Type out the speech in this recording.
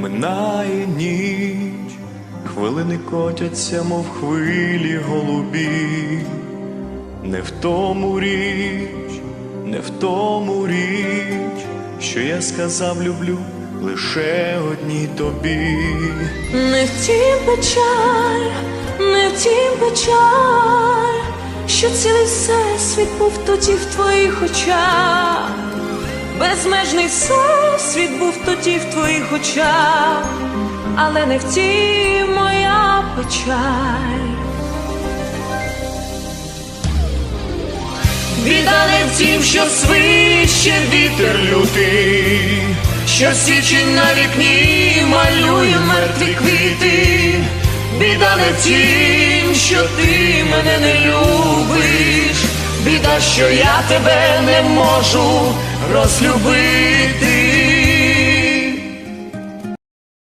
минає ніч, хвилини котяться, мов хвилі голубі, не в тому річ, не в тому річ, що я сказав люблю лише одній тобі. Не втім печаль, не втім печаль, що цілий всесвіт був тоді в твоїх очах, безмежний всесвіт був тоді в твоїх очах, але не втім моя печаль. Біда не в тім, що свище вітер лютий, що січень на вікні малює мертві квіти. Біда не в тім, що ти мене не любиш, що я тебе не можу розлюбити.